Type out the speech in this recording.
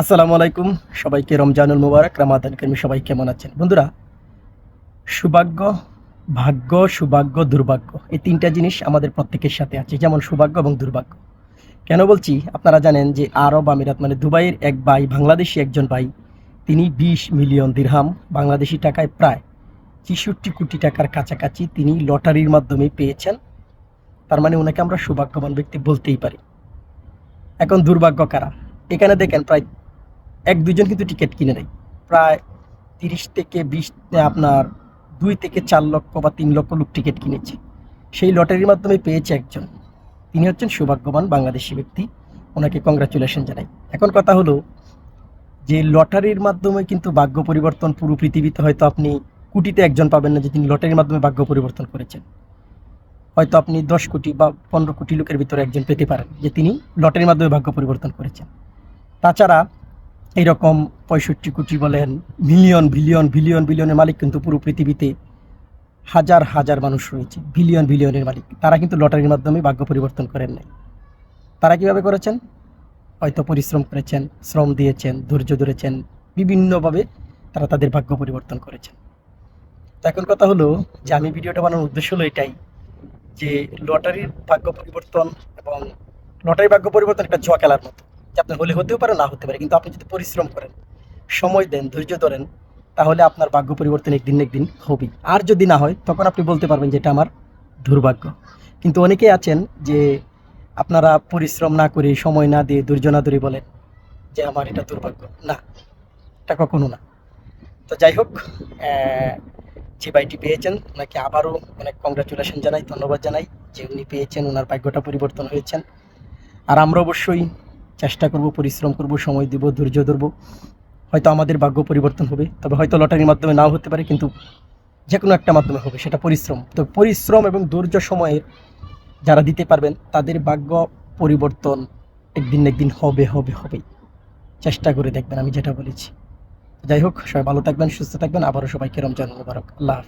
আসসালামু আলাইকুম। সবাইকে রমজানুল মুবারক, রামাদান কর্মী সবাই কেমন আছেন? বন্ধুরা, সৌভাগ্য, ভাগ্য, সৌভাগ্য, দুর্ভাগ্য, এই তিনটা জিনিস আমাদের প্রত্যেকের সাথে আছে, যেমন সৌভাগ্য এবং দুর্ভাগ্য। কেন বলছি? আপনারা জানেন যে আরব আমিরাত মানে দুবাইয়ের এক ভাই, বাংলাদেশি একজন ভাই, তিনি বিশ মিলিয়ন দিরহাম, বাংলাদেশি টাকায় প্রায় ছেষট্টি কোটি টাকার কাছাকাছি তিনি লটারির মাধ্যমে পেয়েছেন। তার মানে ওনাকে আমরা সৌভাগ্যবান ব্যক্তি বলতেই পারি। এখন দুর্ভাগ্য কারা? এখানে দেখেন প্রায় এক দুজন কিন্তু টিকিট কিনে নেয়। প্রায় তিরিশ থেকে বিশ আপনার দুই থেকে চার লক্ষ বা তিন লক্ষ লোক টিকিট কিনেছে। সেই লটারির মাধ্যমে পেয়েছে একজন। তিনি হচ্ছেন সৌভাগ্যবান বাংলাদেশি ব্যক্তি। ওনাকে কংগ্রাচুলেশন জানাই। এখন কথা হলো যে লটারির মাধ্যমে কিন্তু ভাগ্য পরিবর্তন পুরো পৃথিবীতে হয়তো আপনি কোটিতে একজন পাবেন না যে তিনি লটারির মাধ্যমে ভাগ্য পরিবর্তন করেছেন। হয়তো আপনি দশ কোটি বা পনেরো কোটি লোকের ভিতরে একজন পেতে পারেন যে তিনি লটারির মাধ্যমে ভাগ্য পরিবর্তন করেছেন। তাছাড়া এইরকম পঁয়ষট্টি কোটি বলেন মিলিয়ন বিলিয়ন বিলিয়ন, বিলিয়নের মালিক কিন্তু পুরো পৃথিবীতে হাজার হাজার মানুষ রয়েছে, বিলিয়ন, বিলিয়নের মালিক। তারা কিন্তু লটারির মাধ্যমে ভাগ্য পরিবর্তন করেন নাই। তারা কীভাবে করেছেন? হয়তো পরিশ্রম করেছেন, শ্রম দিয়েছেন, ধৈর্য ধরেছেন, বিভিন্নভাবে তারা তাদের ভাগ্য পরিবর্তন করেছেন। তো এখন কথা হলো যে আমি ভিডিওটা বানানোর উদ্দেশ্য হলো এটাই, যে লটারির ভাগ্য পরিবর্তন এবং লটারির ভাগ্য পরিবর্তন একটা জুয়া খেলার মতো। যে আপনার হলে হতেও পারে, না হতে পারে, কিন্তু আপনি যদি পরিশ্রম করেন, সময় দেন, ধৈর্য ধরেন, তাহলে আপনার ভাগ্য পরিবর্তন একদিন একদিন হবেই। আর যদি না হয়, তখন আপনি বলতে পারবেন যে এটা আমার দুর্ভাগ্য। কিন্তু অনেকেই আছেন যে আপনারা পরিশ্রম না করে, সময় না দিয়ে, ধৈর্য না ধরে বলেন যে আমার এটা দুর্ভাগ্য। না, এটা কখনো না। তো যাই হোক যে বাইটি পেয়েছেন, ওনাকে আবারও অনেক কংগ্রাচুলেশন জানাই, ধন্যবাদ জানাই যে উনি পেয়েছেন, ওনার ভাগ্যটা পরিবর্তন হয়েছেন। আর আমরা অবশ্যই চেষ্টা করব, পরিশ্রম করব, সময় দিব, ধৈর্য ধরব। হয়তো আমাদের ভাগ্য পরিবর্তন হবে, তবে হয়তো লটারির মাধ্যমে নাও হতে পারে, কিন্তু যে কোনো একটা মাধ্যমে হবে, সেটা পরিশ্রম। তো পরিশ্রম এবং ধৈর্য সময়ের যারা দিতে পারবেন, তাদের ভাগ্য পরিবর্তন একদিন একদিন হবে হবে, হবেই। চেষ্টা করে দেখবেন, আমি যেটা বলেছি। যাই হোক, সবাই ভালো থাকবেন, সুস্থ থাকবেন, আবারও সবাইকে রমজান মুবারক। আল্লাহ